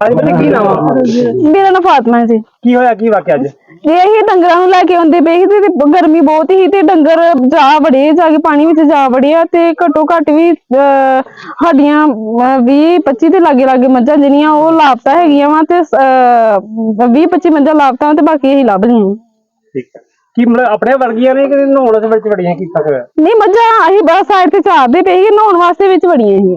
ਅੱਜ ਬੰਦੇ ਕੀ ਨਾਮ ਆ? ਮੇਰਾ ਨਾਂ ਫਾਤਮਾ ਜੀ। ਕੀ ਹੋਇਆ ਕੀ ਵਾਕਿਆ ਅੱਜ? ਇਹ ਹੀ ਡੰਗਰਾਂ ਨੂੰ ਲੈ ਕੇ ਆਉਂਦੇ ਪਏ ਸੀ ਤੇ ਗਰਮੀ ਬਹੁਤ ਹੀ ਤੇ ਡੰਗਰ ਜਾ ਵੜੇ ਜਾ ਕੇ ਪਾਣੀ ਵਿੱਚ ਜਾ ਵੜਿਆ ਤੇ ਘੱਟੋ ਘੱਟ ਵੀ ਅਹ, ਸਾਡੀਆਂ 20 25 ਦੇ ਲਾਗੇ ਲਾਗੇ ਮੱਝਾਂ ਜਿਹੜੀਆਂ ਉਹ ਲਾਪਤਾ ਹੈਗੀਆਂ ਵਾ ਤੇ 20 25 ਮੱਝਾਂ ਲਾਪਤਾ ਤੇ ਬਾਕੀ ਅਸੀਂ ਲੱਭ ਲਈਆਂ। ਠੀਕ ਹੈ ਕੀ ਮਤਲਬ ਆਪਣੇ ਵਰਗੀਆਂ ਨੇ ਕਿ ਨਹਾਉਣ ਦੇ ਵਿੱਚ ਬੜੀਆਂ ਕੀਤਾ ਹੋਇਆ? ਨਹੀਂ ਮੱਝਾਂ ਅਸੀਂ ਬਸ ਸਾਈਡ ਤੇ ਚਾਰਦੇ ਪਏ ਸੀ ਨਹਾਉਣ ਵਾਸਤੇ ਵਿੱਚ ਵੜੀਆਂ ਸੀ।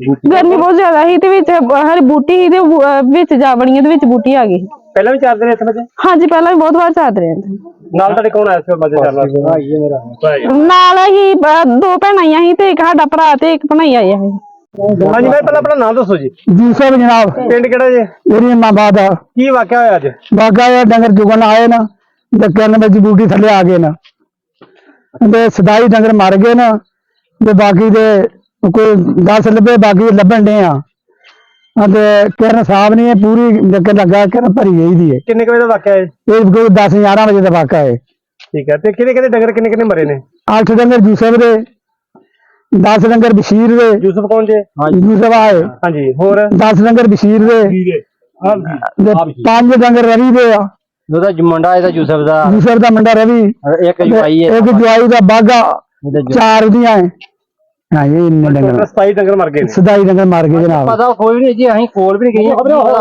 ਗਰਮੀ ਬਹੁਤ ਜ਼ਿਆਦਾ ਸੀ ਤੇ ਵਿੱਚ ਹਰ ਬੂਟੀ ਸੀ ਤੇ ਉਹ, ਅਹ, ਵਿੱਚ ਜਾ ਵੜੀਆਂ ਤੇ ਵਿੱਚ ਬੂਟੀ ਆ ਗਈ ਪਹਿਲਾਂ ਵੀ ਚਾਰ ਦਿਨ ਇੱਥੇ ਬੱਚੇ ਹਾਂਜੀ ਪਹਿਲਾਂ ਵੀ ਬਹੁਤ ਵਾਰ ਚਾਰਦੇ ਰਹੇ ਨਾਲ ਤੁਹਾਡੇ ਕੌਣ ਆਇਆ ਸੀ ਵਾਸਤੇ? ਭਾਈ ਮੇਰਾ। ਭਾਈ ਨਾਲ ਹੀ ਦੋ ਭੈਣਾਂ ਆਈਆਂ ਸੀ ਤੇ ਇੱਕ ਸਾਡਾ ਭਰਾ ਤੇ ਇੱਕ ਭਣਾਈ ਆਇਆ ਸੀ ਹਾਂਜੀ ਮੈਂ ਪਹਿਲਾਂ ਆਪਣਾ ਨਾਮ ਦੱਸੋ ਜੀ। ਜੀ ਸਾਹਿਬ ਜਨਾਬ ਪਿੰਡ ਕਿਹੜਾ ਜੀ? ਮੇਰੀ ਮਾਂ ਦਾ। ਕੀ ਵਾਕਿਆ ਹੋਇਆ ਅੱਜ? ਬਾਗਾ ਇਹ ਡੰਗਰ ਚੁਗਣ ਆਏ ਨਾ ਤੇ ਕਰਨ ਵਿੱਚ ਬੂਟੀ ਥੱਲੇ ਆ ਗਏ ਨਾ। ਤੇ ਸਦਾਈ ਡੰਗਰ ਮਰ ਗਏ ਨਾ ਤੇ ਬਾਕੀ ਦੇ ਕੋਈ 10 ਲੱਭੇ ਬਾਕੀ ਲੱਭਣ ਡੇ ਆ। ਅਤੇ ਕਿਰਨ ਸਾਹਿਬ ਨੇ ਪੂਰੀ ਡੱਕਰ ਲੱਗਾ ਕਿਰਨ ਭਰੀ ਗਈ ਦੀ ਹੈ ਕਿੰਨੇ ਕੁ ਵਜੇ ਦਾ ਵਾਕਿਆ ਹੈ ਇਹ ਕੋਈ 10 11 ਵਜੇ ਦਾ ਵਾਕਾ ਹੈ ਠੀਕ ਹੈ ਤੇ ਕਿਹਦੇ ਕਿਹਦੇ ਡੰਗਰ ਕਿੰਨੇ ਕਿੰਨੇ ਮਰੇ ਨੇ? ਅੱਠ ਡੰਗਰ ਯੂਸਫ ਦੇ 10 ਡੰਗਰ ਬਸ਼ੀਰ ਦੇ। ਯੂਸਫ ਕੌਣ ਜੇ? ਯੂਸਫ ਆਏ ਹਾਂਜੀ ਹੋਰ? 10 ਡੰਗਰ ਬਸ਼ੀਰ ਦੇ। ਪੰਜ ਡੰਗਰ ਰਵੀ ਦੇ ਆ। ਉਹਦਾ ਮੁੰਡਾ ਇਹਦਾ ਯੂਸਫ ਦਾ। ਯੂਸਫ ਦਾ ਮੁੰਡਾ ਰਵੀ। ਇੱਕ ਜਵਾਈ ਹੈ ਇੱਕ ਜਵਾਈ ਦਾ ਬਾਗਾ ਚਾਰ ਦੀਆਂ ਹੈ ਹਾਂ ਇਹ ਇੰਨੇ ਡੰਗਰ 27 ਡੰਗਰ ਮਰ ਗਏ ਨੇ। ਸਦਾਈ ਡੰਗਰ ਮਾਰ ਗਏ ਜਨਾਬ। ਪਤਾ ਕੋਈ ਨਹੀਂ ਜੀ ਅਸੀਂ ਕੋਲ ਵੀ ਨਹੀਂ ਗਏ।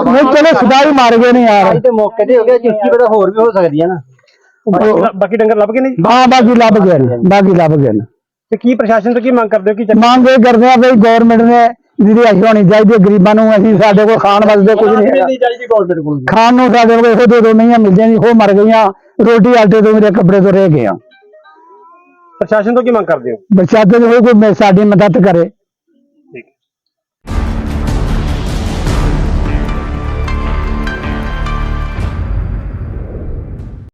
ਨਹੀਂ ਚਲੋ ਸਦਾਈ ਮਾਰ ਗਏ ਨੇ ਯਾਰ। ਅੱਜ ਤੇ ਮੌਕੇ ਤੇ ਹੋ ਗਿਆ ਜਿੱਕੀ ਪਤਾ ਹੋਰ ਵੀ ਹੋ ਸਕਦੀ ਹੈ ਨਾ। ਬਾਕੀ- ਬਾਕੀ ਡੰਗਰ ਲੱਭ ਗਏ ਨੇ ਜੀ? ਹਾਂ ਬਾਕੀ ਲੱਭ ਗਏ ਨੇ ਬਾਕੀ ਲੱਭ ਗਏ ਨੇ। ਤੇ ਕੀ ਪ੍ਰਸ਼ਾਸਨ ਤੋਂ ਕੀ ਮੰਗ ਕਰਦੇ ਹੋ ਕੀ ਚੱਕਰ? ਮੰਗ ਇਹ ਕਰਦੇ ਆ ਬਈ ਗਵਰਨਮੈਂਟ ਨੇ ਜਿਹਦੀ ਅਸ਼ੀ ਹੋਣੀ ਚਾਹੀਦੀ ਹੈ ਗਰੀਬਾਂ ਨੂੰ ਅਸੀਂ ਸਾਡੇ ਕੋਲ ਖਾਣ ਵਾਸਤੇ ਕੁਝ ਨਹੀਂ ਹੈਗਾ। ਚਾਹੀਦੀ ਗਵਰਨਮੈਂਟ ਕੋਲ। ਖਾਣ ਨੂੰ ਸਾਡੇ ਕੋਲ ਇਹੋ ਦੋ ਦੋ ਮਹੀਆਂ ਮਿਲ ਜਾਂਦੀ ਉਹ ਮਰ ਗਈਆਂ ਰੋਟੀ ਆਟੇ ਤੋਂ ਮੇਰੇ ਕੱਪੜੇ ਤੋਂ ਰਹਿ ਗਏ ਆ। ਪ੍ਰਸ਼ਾਸਨ ਤੋਂ ਕੀ ਮੰਗ ਕਰਦੇ ਹੋ? ਬਚਾਤੇ ਹੋਏ ਕੋਈ ਮੇ- ਸਾਡੀ ਮਦਦ ਕਰੇ।